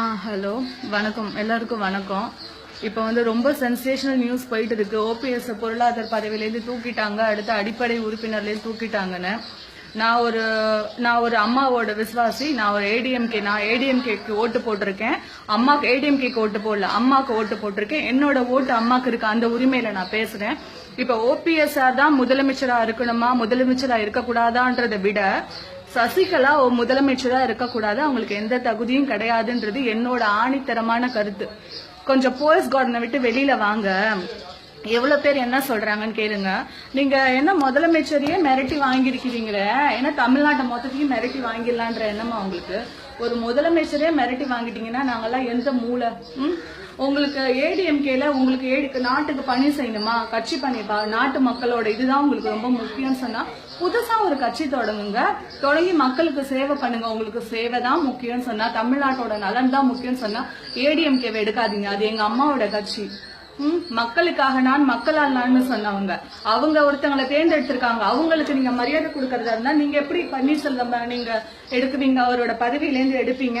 ஆ hello வணக்கம். எல்லாருக்கும் வணக்கம். இப்போ வந்து ரொம்ப சென்சேஷனல் நியூஸ் போயிட்டு இருக்கு ஓபிஎஸ் பொருளாதார பதவியிலேருந்து தூக்கிட்டாங்க. அடுத்த அடிப்படை உறுப்பினர்லேருந்து தூக்கிட்டாங்கன்னு. நான் ஒரு நான் ஒரு அம்மாவோட விசுவாசி. நான் ஒரு ஏடிஎம்கே நான் ஏடிஎம்கேக்கு ஓட்டு போட்டிருக்கேன். அம்மாக்கு ஏடிஎம்கேக்கு ஓட்டு போடல. அம்மாவுக்கு ஓட்டு போட்டிருக்கேன். என்னோட ஓட்டு அம்மாக்கு இருக்க. அந்த உரிமையில நான் பேசுறேன். இப்போ ஓபிஎஸ்ஆர் தான் முதலமைச்சரா இருக்கணுமா? முதலமைச்சரா இருக்கக்கூடாதான்றதை விட சசிகலா ஒரு முதலமைச்சரா இருக்கக்கூடாது. அவங்களுக்கு எந்த தகுதியும் கிடையாதுன்றது என்னோட ஆணித்தரமான கருத்து. கொஞ்சம் போலீஸ் கார்டனை விட்டு வெளியில வாங்க. எவ்வளோ பேர் என்ன சொல்கிறாங்கன்னு கேளுங்க. நீங்கள் என்ன முதலமைச்சரையே மிரட்டி வாங்கியிருக்கிறீங்களே? ஏன்னா தமிழ்நாட்டை மொத்தத்தையும் மிரட்டி வாங்கிடலான்ற எண்ணமா உங்களுக்கு? ஒரு முதலமைச்சரே மிரட்டி வாங்கிட்டீங்கன்னா நாங்கெல்லாம் எந்த மூளை உங்களுக்கு ஏடிஎம்கேல உங்களுக்கு ஏடிக்கு நாட்டுக்கு பணி செய்யணுமா? கட்சி பணி நாட்டு மக்களோட இதுதான் உங்களுக்கு ரொம்ப முக்கியம் சொன்னா புதுசா ஒரு கட்சி தொடங்குங்க. தொடங்கி மக்களுக்கு சேவை பண்ணுங்க. உங்களுக்கு சேவை தான் முக்கியம் சொன்னா தமிழ்நாட்டோட நலன் தான் முக்கியம் சொன்னா ஏடிஎம்கேவை எடுக்காதீங்க. அது எங்க அம்மாவோட கட்சி. மக்களுக்காக நான் மக்களால் நான் சொன்னவங்க. அவங்க ஒருத்தங்களை தேர்ந்தெடுத்திருக்காங்க. அவங்களுக்கு நீங்க மரியாதை கொடுக்கறதா இருந்தா நீங்க எப்படி பன்னீர்செல்வம் நீங்க எடுக்குவீங்க? அவரோட பதவியிலேருந்து எடுப்பீங்க?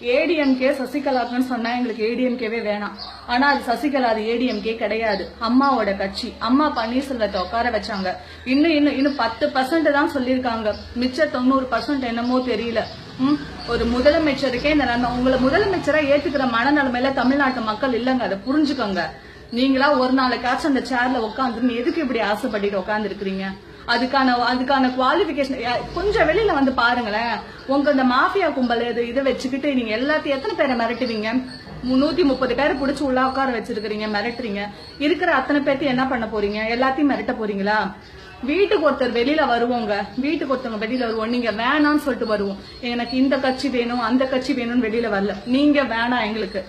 ஏடிஎம்கே சசிகலாக்குன்னு சொன்னா எங்களுக்கு ஏடிஎம்கேவே வேணாம். ஆனா அது சசிகலா அது ஏடிஎம்கே கிடையாது. அம்மாவோட கட்சி. அம்மா பன்னீர்செல்வத்தை உட்கார வச்சாங்க. இன்னும் இன்னும் இன்னும் பத்து பர்சன்ட் தான் சொல்லியிருக்காங்க. மிச்ச தொண்ணூறு பர்சன்ட் என்னமோ தெரியல. ஒரு முதலமைச்சருக்கே இந்த உங்களை முதலமைச்சரா ஏத்துக்கிற மனநிலைமையில தமிழ்நாட்டு மக்கள் இல்லைங்க. அதை புரிஞ்சுக்கோங்க. நீங்களா ஒரு நாளைக்காச்சும் அந்த சேர்ல உட்காந்துருந்து எதுக்கு இப்படி ஆசைப்பட்டுட்டு உட்கார்ந்து இருக்கிறீங்க அதுக்கான அதுக்கான குவாலிபிகேஷன் கொஞ்சம் வெளியில வந்து பாருங்களேன். உங்க இந்த மாஃபியா கும்பல் இது இதை வச்சுக்கிட்டு நீங்க எல்லாத்தையும் எத்தனை பேரை மிரட்டுவீங்க? நூத்தி முப்பது பேர் புடிச்சு உள்ள உட்கார வச்சிருக்கீங்க மிரட்டுறீங்க. இருக்கிற அத்தனை பேர்த்தையும் என்ன பண்ண போறீங்க? எல்லாத்தையும் மிரட்ட போறீங்களா? வீட்டுக்கு ஒருத்தர் வெளியில வருவோங்க. வீட்டுக்கு ஒருத்தவங்க வெளியில வருவோம். நீங்க வேணாம்னு சொல்லிட்டு வருவோம். எனக்கு இந்த கட்சி வேணும் அந்த கட்சி வேணும்னு வெளியில வரல. நீங்க வேணாம் எங்களுக்கு.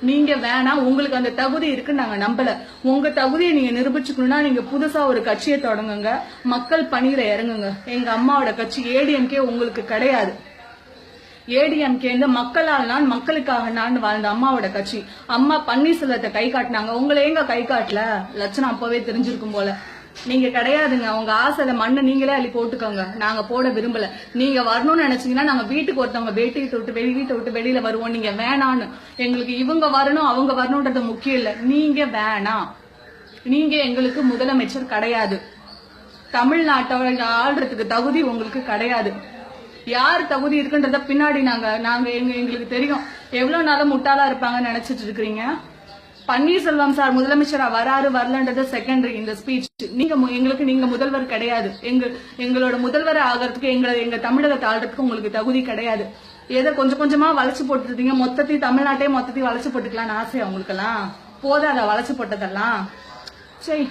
நீங்க வேணாம் உங்களுக்கு அந்த தகுதி இருக்கு நாங்க நம்பல. உங்க தகுதியை நீங்க நிரூபிச்சுக்கணும்னா நீங்க புதுசா ஒரு கட்சியை தொடங்குங்க. மக்கள் பணியில இறங்குங்க. எங்க அம்மாவோட கட்சி ஏடிஎம்கே உங்களுக்கு கிடையாது. ஏடிஎம்கே இந்த மக்களால் நான் மக்களுக்காக நான் வாழ்ந்த அம்மாவோட கட்சி. அம்மா பன்னீர்செல்வத்தை கை காட்டினாங்க. உங்களை எங்க கை காட்டல? லட்சணம் அப்பவே தெரிஞ்சிருக்கும் போல. நீங்க கிடையாதுங்க. உங்க ஆசையில மண்ணை நீங்களே அள்ளி போட்டுக்கோங்க. நாங்க போட விரும்பல. நீங்க வரணும்னு நினைச்சீங்கன்னா நாங்க வீட்டுக்கு ஒருத்தவங்க வீட்டை விட்டு வெளி வீட்டை விட்டு வெளியில வருவோம். நீங்க வேணான்னு. எங்களுக்கு இவங்க வரணும் அவங்க வரணும்ன்றது முக்கியம் இல்ல. நீங்க வேணாம். நீங்க எங்களுக்கு முதலமைச்சர் கிடையாது. தமிழ்நாட்டோட ஆள்றதுக்கு தகுதி உங்களுக்கு கிடையாது. யார் தகுதி இருக்குன்றத பின்னாடி நாங்க நாங்க எங்களுக்கு தெரியும். எவ்வளவு நாளும் முட்டாளா இருப்பாங்கன்னு நினைச்சிட்டு இருக்கிறீங்க? பன்னீர்செல்வம் சார் முதலமைச்சரா வராரு வரலன்றது செகண்டரி இந்த ஸ்பீச் நீங்க எங்களுக்கு நீங்க முதல்வர் கிடையாது. எங்க எங்களோட முதல்வர் ஆகிறதுக்கு எங்களை எங்க தமிழகத்தை ஆள்றதுக்கு உங்களுக்கு தகுதி கிடையாது. ஏதோ கொஞ்சம் கொஞ்சமா வளைச்சு போட்டுருந்தீங்க. மொத்தத்தையும் தமிழ்நாட்டையே மொத்தத்தையும் வளைச்சு போட்டுக்கலாம்னு ஆசை உங்களுக்கெல்லாம்? போதாத வளைச்சு போட்டதெல்லாம்? சரி.